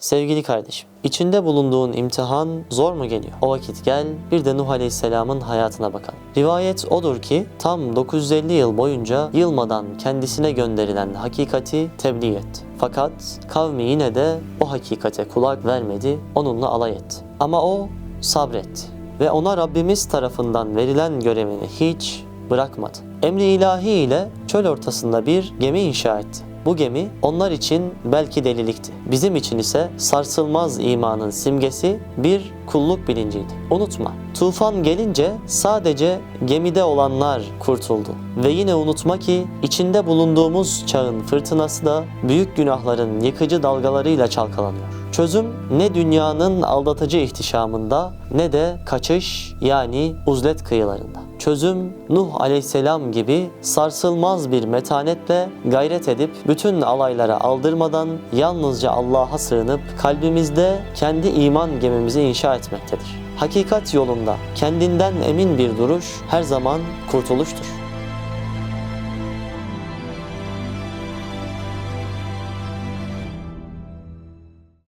Sevgili kardeşim, içinde bulunduğun imtihan zor mu geliyor? O vakit gel bir de Nuh Aleyhisselam'ın hayatına bakalım. Rivayet odur ki tam 950 yıl boyunca yılmadan kendisine gönderilen hakikati tebliğ etti. Fakat kavmi yine de o hakikate kulak vermedi, onunla alay etti. Ama o sabretti ve ona Rabbimiz tarafından verilen görevini hiç bırakmadı. Emri ilahi ile çöl ortasında bir gemi inşa etti. Bu gemi onlar için belki delilikti. Bizim için ise sarsılmaz imanın simgesi bir kulluk bilinciydi. Unutma, tufan gelince sadece gemide olanlar kurtuldu. Ve yine unutma ki içinde bulunduğumuz çağın fırtınası da büyük günahların yıkıcı dalgalarıyla çalkalanıyor. Çözüm ne dünyanın aldatıcı ihtişamında ne de kaçış yani uzlet kıyılarında. Çözüm Nuh aleyhisselam gibi sarsılmaz bir metanetle gayret edip bütün alaylara aldırmadan yalnızca Allah'a sığınıp kalbimizde kendi iman gemimizi inşa etmektedir. Hakikat yolunda kendinden emin bir duruş her zaman kurtuluştur.